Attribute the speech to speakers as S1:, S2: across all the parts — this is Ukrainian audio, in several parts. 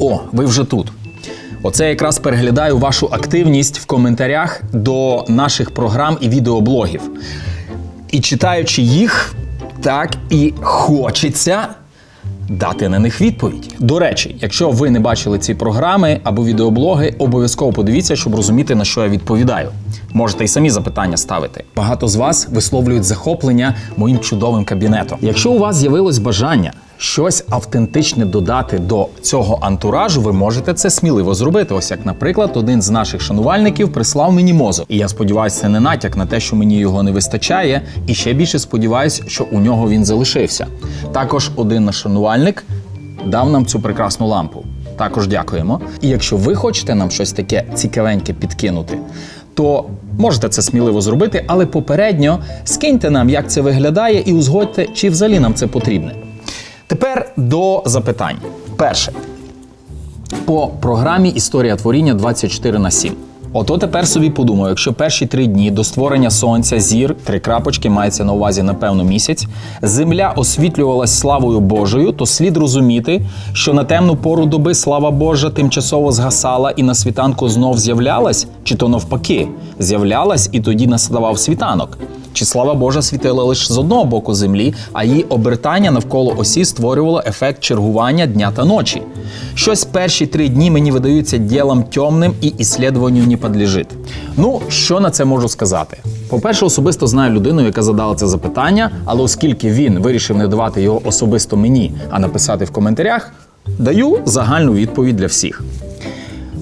S1: О, ви вже тут. Оце якраз переглядаю вашу активність в коментарях до наших програм і відеоблогів. І читаючи їх, так і хочеться дати на них відповідь. До речі, якщо ви не бачили ці програми або відеоблоги, обов'язково подивіться, щоб розуміти, на що я відповідаю. Можете і самі запитання ставити. Багато з вас висловлюють захоплення моїм чудовим кабінетом. Якщо у вас з'явилось бажання щось автентичне додати до цього антуражу, ви можете це сміливо зробити. Ось як, наприклад, один з наших шанувальників прислав мені мозок. І я сподіваюся, це не натяк на те, що мені його не вистачає, і ще більше сподіваюся, що у нього він залишився. Також один наш шанувальник дав нам цю прекрасну лампу. Також дякуємо. І якщо ви хочете нам щось таке цікавеньке підкинути, то можете це сміливо зробити, але попередньо скиньте нам, як це виглядає, і узгодьте, чи взагалі нам це потрібне. Тепер до запитань. Перше. По програмі Історія творіння 24 на 7. Ото тепер собі подумаю, якщо перші три дні до створення сонця, зір, три крапочки мається на увазі, напевно, місяць, земля освітлювалась славою Божою, то слід розуміти, що на темну пору доби слава Божа тимчасово згасала і на світанку знов з'являлась, чи то навпаки, з'являлась і тоді наставав світанок. Чи слава Божа світила лише з одного боку землі, а її обертання навколо осі створювало ефект чергування дня та ночі. Щось перші три дні мені видаються ділом темним і іслідуванню не підлежить. Ну, що на це можу сказати? По-перше, особисто знаю людину, яка задала це запитання, але оскільки він вирішив не давати його особисто мені, а написати в коментарях, даю загальну відповідь для всіх.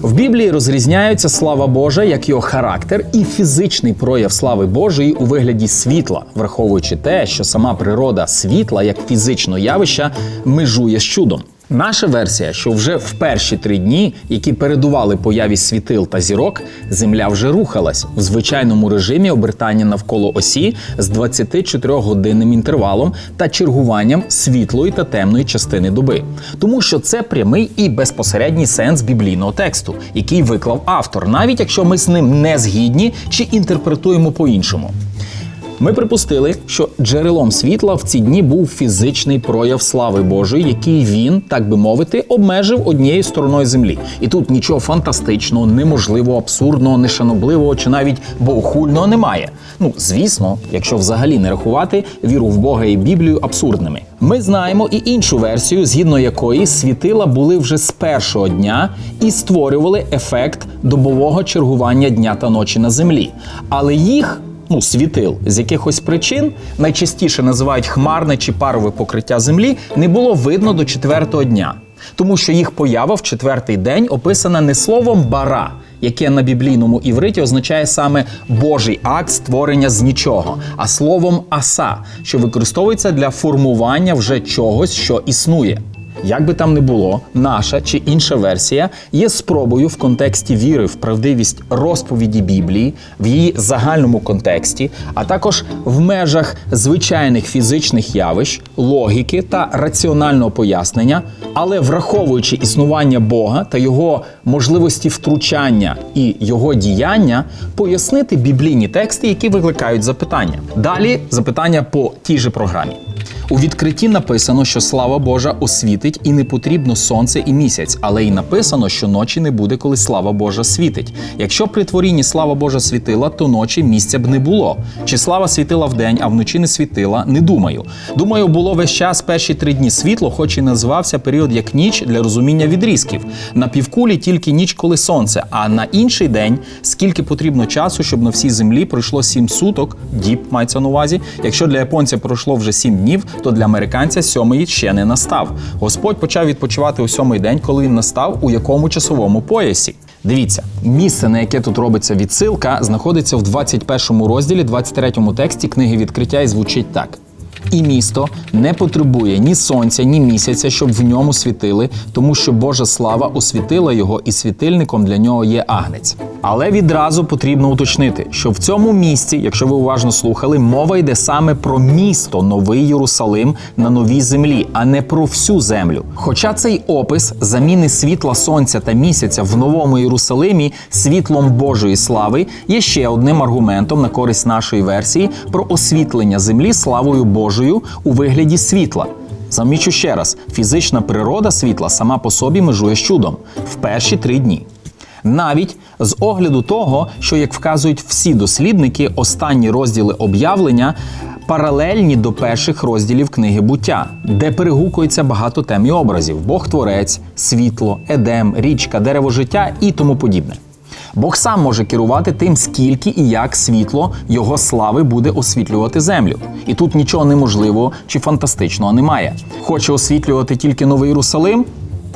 S1: В Біблії розрізняються слава Божа як його характер і фізичний прояв слави Божої у вигляді світла, враховуючи те, що сама природа світла як фізичного явища межує з чудом. Наша версія, що вже в перші три дні, які передували появі світил та зірок, земля вже рухалась в звичайному режимі обертання навколо осі з 24-годинним інтервалом та чергуванням світлої та темної частини доби, тому що це прямий і безпосередній сенс біблійного тексту, який виклав автор, навіть якщо ми з ним не згідні чи інтерпретуємо по-іншому. Ми припустили, що джерелом світла в ці дні був фізичний прояв слави Божої, який він, так би мовити, обмежив однією стороною землі. І тут нічого фантастичного, неможливого, абсурдного, нешанобливого чи навіть богохульного немає. Ну, звісно, якщо взагалі не рахувати віру в Бога і Біблію абсурдними. Ми знаємо і іншу версію, згідно якої світила були вже з першого дня і створювали ефект добового чергування дня та ночі на землі. Але їх ну, світил з якихось причин, найчастіше називають хмарне чи парове покриття землі, не було видно до четвертого дня, тому що їх поява в четвертий день описана не словом бара, яке на біблійному івриті означає саме Божий акт створення з нічого, а словом аса, що використовується для формування вже чогось, що існує. Як би там не було, наша чи інша версія є спробою в контексті віри в правдивість розповіді Біблії, в її загальному контексті, а також в межах звичайних фізичних явищ, логіки та раціонального пояснення, але враховуючи існування Бога та його можливості втручання і його діяння, пояснити біблійні тексти, які викликають запитання. Далі запитання по тій же програмі. У відкритті написано, що слава Божа освітить і не потрібно сонце і місяць, але й написано, що ночі не буде, коли слава Божа світить. Якщо при творінні слава Божа світила, то ночі місця б не було. Чи слава світила вдень, а вночі не світила, не думаю. Думаю, було весь час перші три дні світло, хоч і називався період як ніч для розуміння відрізків. На півкулі тільки ніч, коли сонце, а на інший день скільки потрібно часу, щоб на всій землі пройшло сім суток, діб мається на увазі. Якщо для японця пройшло вже сім днів, то для американця сьомий ще не настав. Господь почав відпочивати у сьомий день, коли він настав у якому часовому поясі. Дивіться, місце, на яке тут робиться відсилка, знаходиться в 21 розділі, 23 тексті книги відкриття і звучить так. І місто не потребує ні сонця, ні місяця, щоб в ньому світили, тому що Божа слава освітила його, і світильником для нього є агнець. Але відразу потрібно уточнити, що в цьому місці, якщо ви уважно слухали, мова йде саме про місто Новий Єрусалим на новій землі, а не про всю землю. Хоча цей опис заміни світла сонця та місяця в новому Єрусалимі світлом Божої слави є ще одним аргументом на користь нашої версії про освітлення землі славою Божою у вигляді світла. Замічу ще раз: фізична природа світла сама по собі межує з чудом в перші три дні. Навіть з огляду того, що як вказують всі дослідники, останні розділи об'явлення паралельні до перших розділів книги буття, де перегукується багато тем і образів: Бог творець, світло, едем, річка, дерево життя і тому подібне. Бог сам може керувати тим, скільки і як світло його слави буде освітлювати землю. І тут нічого неможливого чи фантастичного немає. Хоче освітлювати тільки Новий Єрусалим?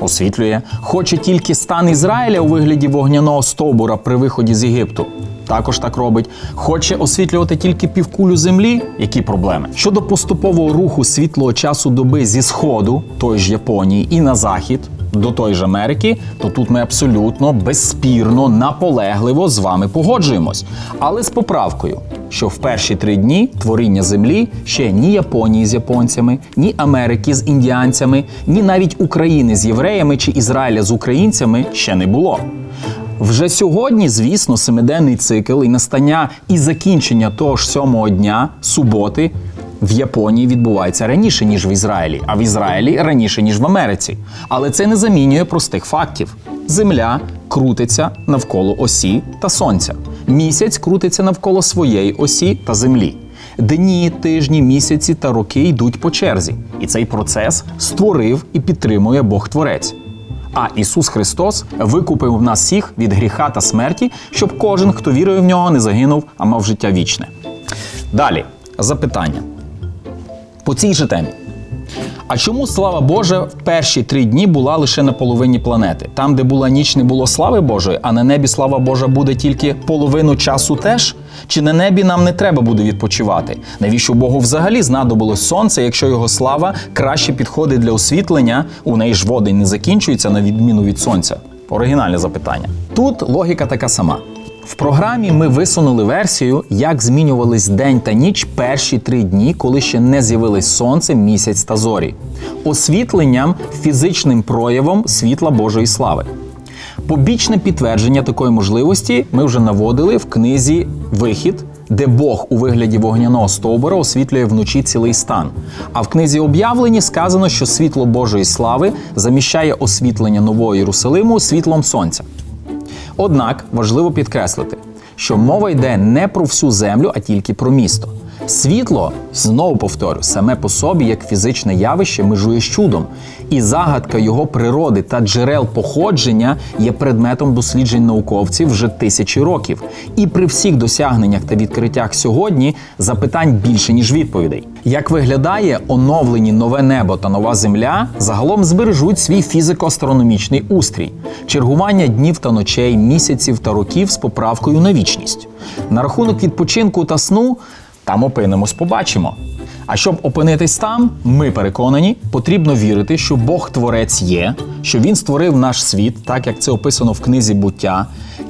S1: Освітлює. Хоче тільки стан Ізраїля у вигляді вогняного стовбура при виході з Єгипту. Також так робить. Хоче освітлювати тільки півкулю землі. Які проблеми? Щодо поступового руху світлого часу доби зі сходу, той ж Японії, і на захід до той ж Америки, то тут ми абсолютно безспірно, наполегливо з вами погоджуємось. Але з поправкою, що в перші три дні творіння землі ще ні Японії з японцями, ні Америки з індіанцями, ні навіть України з євреями чи Ізраїля з українцями ще не було. Вже сьогодні, звісно, семиденний цикл і настання і закінчення того ж сьомого дня суботи в Японії відбувається раніше, ніж в Ізраїлі, а в Ізраїлі раніше, ніж в Америці. Але це не замінює простих фактів. Земля крутиться навколо осі та сонця. Місяць крутиться навколо своєї осі та землі. Дні, тижні, місяці та роки йдуть по черзі. І цей процес створив і підтримує Бог Творець. А Ісус Христос викупив нас всіх від гріха та смерті, щоб кожен, хто вірує в нього, не загинув, а мав життя вічне. Далі запитання по цій же темі. А чому слава Божа в перші три дні була лише на половині планети? Там, де була ніч, не було слави Божої, а на небі слава Божа буде тільки половину часу теж? Чи на небі нам не треба буде відпочивати? Навіщо Богу взагалі знадобилось сонце, якщо його слава краще підходить для освітлення? У неї ж води не закінчуються на відміну від сонця? Оригінальне запитання. Тут логіка така сама. В програмі ми висунули версію, як змінювались день та ніч перші три дні, коли ще не з'явились сонце, місяць та зорі, освітленням, фізичним проявом світла Божої слави. Побічне підтвердження такої можливості ми вже наводили в книзі Вихід, де Бог у вигляді вогняного стовбура освітлює вночі цілий стан. А в книзі об'явлені сказано, що світло Божої слави заміщає освітлення нового Єрусалиму світлом сонця. Однак важливо підкреслити, що мова йде не про всю землю, а тільки про місто. Світло, знову повторю, саме по собі, як фізичне явище, межує з чудом, і загадка його природи та джерел походження є предметом досліджень науковців вже тисячі років. І при всіх досягненнях та відкриттях сьогодні запитань більше ніж відповідей. Як виглядає оновлені нове небо та нова земля, загалом збережуть свій фізико-астрономічний устрій, чергування днів та ночей, місяців та років з поправкою на вічність. На рахунок відпочинку та сну. Там опинимось, побачимо. А щоб опинитись там, ми переконані, потрібно вірити, що Бог Творець є, що Він створив наш світ, так як це описано в книзі буття,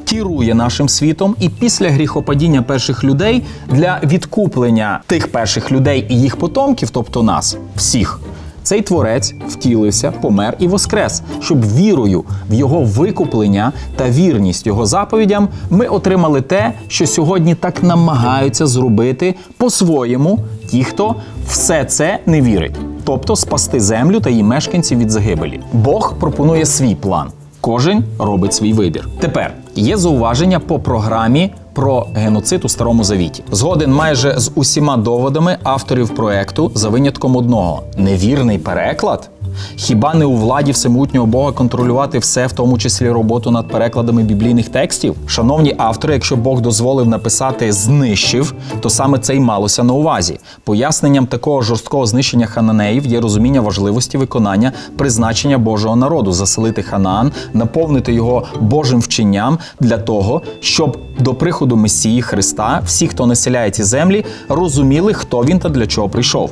S1: керує нашим світом, і після гріхопадіння перших людей для відкуплення тих перших людей і їх потомків, тобто нас, всіх. Цей творець втілився, помер і воскрес, щоб вірою в його викуплення та вірність його заповідям ми отримали те, що сьогодні так намагаються зробити по-своєму ті, хто все це не вірить, тобто спасти землю та її мешканців від загибелі. Бог пропонує свій план. Кожен робить свій вибір. Тепер є зауваження по програмі про геноцид у старому завіті. Згоден майже з усіма доводами авторів проекту за винятком одного невірний переклад. Хіба не у владі всемутнього Бога контролювати все, в тому числі роботу над перекладами біблійних текстів? Шановні автори, якщо Бог дозволив написати знищив, то саме це й малося на увазі. Поясненням такого жорсткого знищення хананеїв є розуміння важливості виконання призначення Божого народу, заселити Ханаан, наповнити його Божим вченням для того, щоб до приходу Месії Христа всі, хто населяє ці землі, розуміли, хто він та для чого прийшов.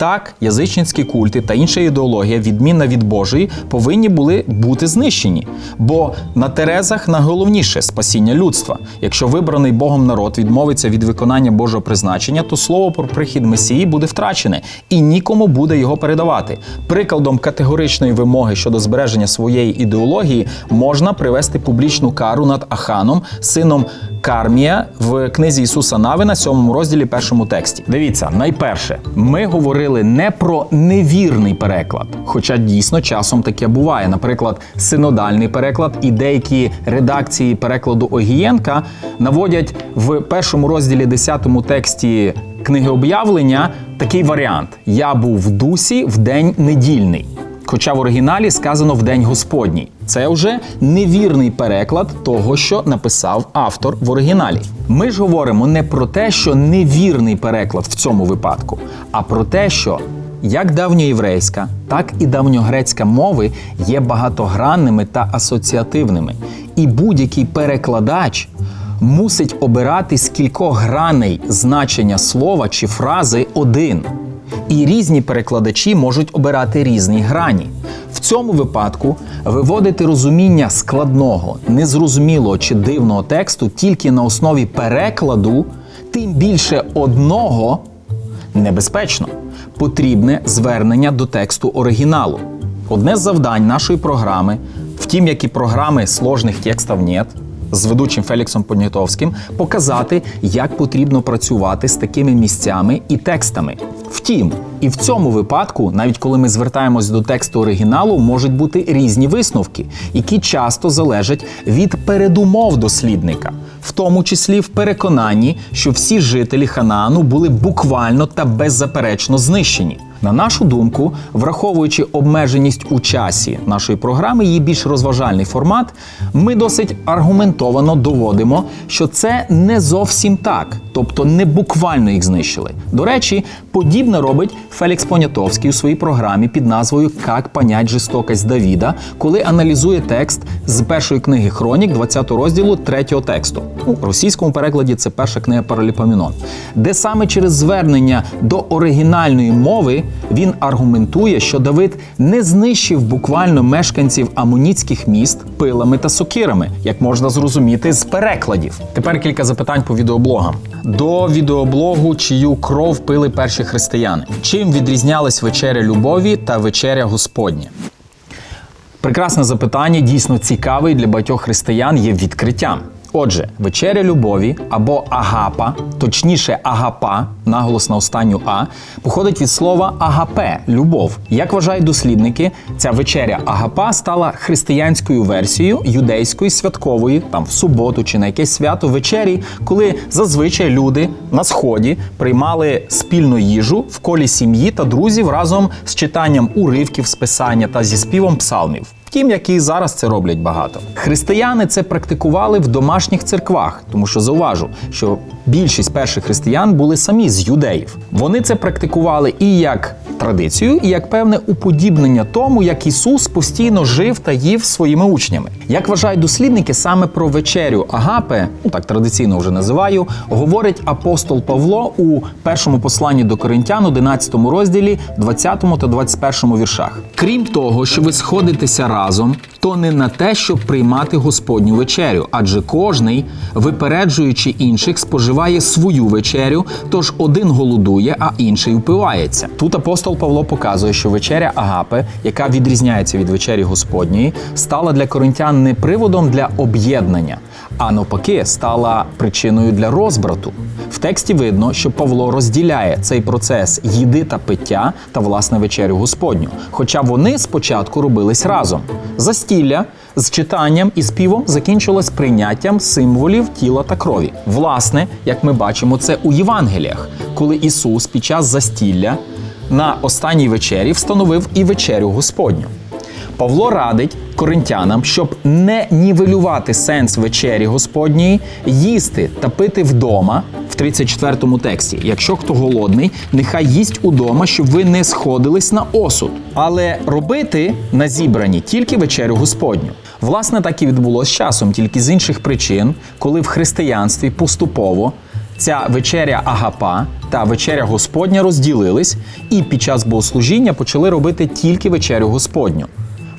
S1: Так, язичницькі культи та інша ідеологія, відмінна від Божої, повинні були бути знищені. Бо на Терезах найголовніше спасіння людства. Якщо вибраний Богом народ відмовиться від виконання Божого призначення, то слово про прихід Месії буде втрачене і нікому буде його передавати. Прикладом категоричної вимоги щодо збереження своєї ідеології можна привести публічну кару над Аханом, сином кармія в книзі Ісуса Навина, сьомому розділі, першому тексті. Дивіться, найперше, ми говорили не про невірний переклад, хоча дійсно часом таке буває. Наприклад, синодальний переклад і деякі редакції перекладу Огієнка наводять в першому розділі, десятому тексті книги об'явлення такий варіант: Я був в дусі в день недільний. Хоча в оригіналі сказано в день Господній. Це вже невірний переклад того, що написав автор в оригіналі. Ми ж говоримо не про те, що невірний переклад в цьому випадку, а про те, що як давньоєврейська, так і давньогрецька мови є багатогранними та асоціативними. І будь-який перекладач мусить обирати з кількох граней значення слова чи фрази один. І різні перекладачі можуть обирати різні грані. В цьому випадку виводити розуміння складного, незрозумілого чи дивного тексту тільки на основі перекладу, тим більше одного небезпечно. Потрібне звернення до тексту оригіналу. Одне з завдань нашої програми, втім, як і програми сложних текстів нет, з ведучим Феліксом Понятовським, показати, як потрібно працювати з такими місцями і текстами. Втім, і в цьому випадку, навіть коли ми звертаємось до тексту оригіналу, можуть бути різні висновки, які часто залежать від передумов дослідника, в тому числі в переконанні, що всі жителі Ханаану були буквально та беззаперечно знищені. На нашу думку, враховуючи обмеженість у часі нашої програми, її більш розважальний формат, ми досить аргументовано доводимо, що це не зовсім так, тобто не буквально їх знищили. До речі, подібне робить Фелікс Понятовський у своїй програмі під назвою Как понять жорстокость Давіда, коли аналізує текст з першої книги Хронік, 20 розділу 3 тексту. У російському перекладі це перша книга Параліпоменон, де саме через звернення до оригінальної мови він аргументує, що Давид не знищив буквально мешканців амуніцьких міст пилами та сокирами, як можна зрозуміти з перекладів. Тепер кілька запитань по відеоблогам. До відеоблогу, чию кров пили перші християни. Чим відрізнялись вечеря любові та вечеря Господня? Прекрасне запитання, дійсно цікаве для багатьох християн є відкриттям. Отже, вечеря любові або агапа, точніше агапа, наголос на останню а, походить від слова агапе любов. Як вважають дослідники, ця вечеря агапа стала християнською версією юдейської святкової, там в суботу чи на якесь свято вечері, коли зазвичай люди на сході приймали спільну їжу в колі сім'ї та друзів разом з читанням уривків з писання та зі співом псалмів. Втім, як і зараз це роблять багато. Християни це практикували в домашніх церквах, тому що зауважу, що більшість перших християн були самі з юдеїв. Вони це практикували і як традицію, і як певне уподібнення тому, як Ісус постійно жив та їв своїми учнями. Як вважають дослідники, саме про вечерю Агапе, ну так традиційно вже називаю, говорить апостол Павло у першому посланні до Коринтян, 11 розділі, 20 та 21 віршах. Крім того, що ви сходитеся разом, то не на те, щоб приймати Господню вечерю, адже кожний, випереджуючи інших, споживає свою вечерю, тож один голодує, а інший впивається. Тут апостол Павло показує, що вечеря Агапе, яка відрізняється від вечері Господньої, стала для коринтян не приводом для об'єднання, а навпаки, стала причиною для розбрату. В тексті видно, що Павло розділяє цей процес їди та пиття та власне вечерю Господню. Хоча вони спочатку робились разом. Застілля з читанням і співом закінчилось прийняттям символів тіла та крові. Власне, як ми бачимо, це у Євангеліях, коли Ісус під час застілля на останній вечері встановив і вечерю Господню. Павло радить коринтянам, щоб не нівелювати сенс вечері Господньої, їсти та пити вдома в 34 тексті. Якщо хто голодний, нехай їсть удома, щоб ви не сходились на осуд, але робити на зібранні тільки вечерю Господню. Власне, так і відбулося з часом, тільки з інших причин, коли в християнстві поступово ця вечеря Агапа та вечеря Господня розділились, і під час богослужіння почали робити тільки вечерю Господню.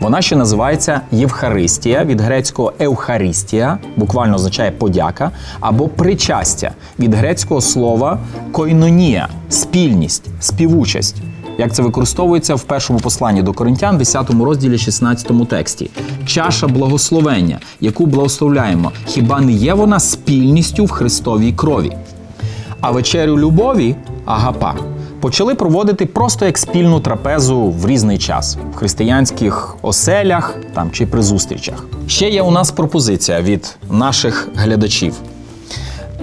S1: Вона ще називається Євхаристія від грецького Евхаристія, буквально означає подяка, або причастя від грецького слова койнонія спільність, співучасть. Як це використовується в першому посланні до Коринтян, 10 розділі, 16 тексті. Чаша благословення, яку благословляємо, хіба не є вона спільністю в Христовій крові? А вечерю любові агапа почали проводити просто як спільну трапезу в різний час в християнських оселях там чи при зустрічах. Ще є у нас пропозиція від наших глядачів.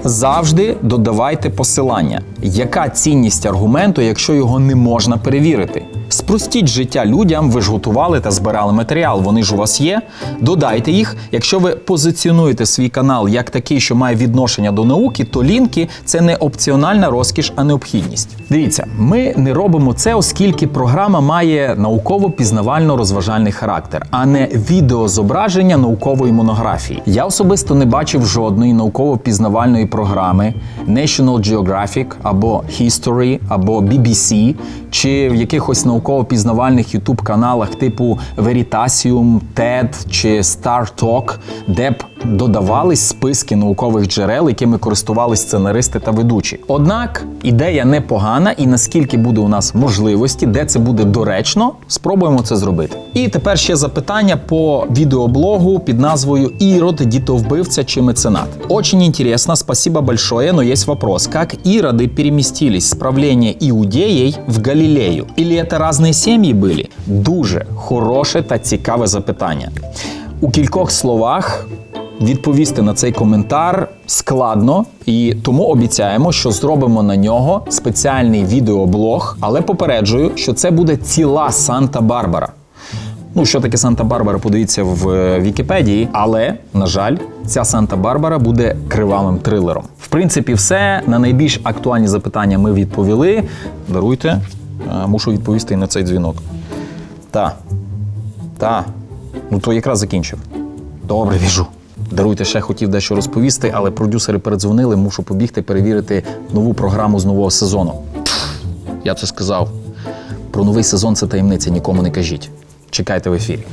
S1: Завжди додавайте посилання. Яка цінність аргументу, якщо його не можна перевірити? Спростіть життя людям, ви ж готували та збирали матеріал, вони ж у вас є. Додайте їх. Якщо ви позиціонуєте свій канал як такий, що має відношення до науки, то лінки це не опціональна розкіш, а необхідність. Дивіться, ми не робимо це, оскільки програма має науково-пізнавально-розважальний характер, а не відеозображення наукової монографії. Я особисто не бачив жодної науково-пізнавальної програми National Geographic або History, або BBC, чи в якихось науково-пізнавальних ютуб-каналах типу Veritasium, TED чи StarTalk, де б додавались списки наукових джерел, якими користувались сценаристи та ведучі. Однак ідея непогана, і наскільки буде у нас можливості, де це буде доречно, спробуємо це зробити. І тепер ще запитання по відеоблогу під назвою Ірод, дітовбивця чи меценат. Очень интересно, спасибо большое, но есть вопрос. Как ироды переместились с правления Иудеей в Галилею? Или это разные сім'ї були? Дуже хороше та цікаве запитання. У кількох словах Відповісти на цей коментар складно, і тому обіцяємо, що зробимо на нього спеціальний відеоблог, але попереджую, що це буде ціла Санта-Барбара. Ну, що таке Санта-Барбара, подивіться в е, Вікіпедії, але, на жаль, ця Санта-Барбара буде кривавим трилером. В принципі, все на найбільш актуальні запитання ми відповіли. Даруйте, е, мушу відповісти і на цей дзвінок. Та. Та. Ну то якраз закінчив. Добре, біжу. Даруйте, ще хотів дещо розповісти, але продюсери передзвонили, мушу побігти перевірити нову програму з нового сезону. Я це сказав. Про новий сезон це таємниця, нікому не кажіть. Чекайте в ефірі.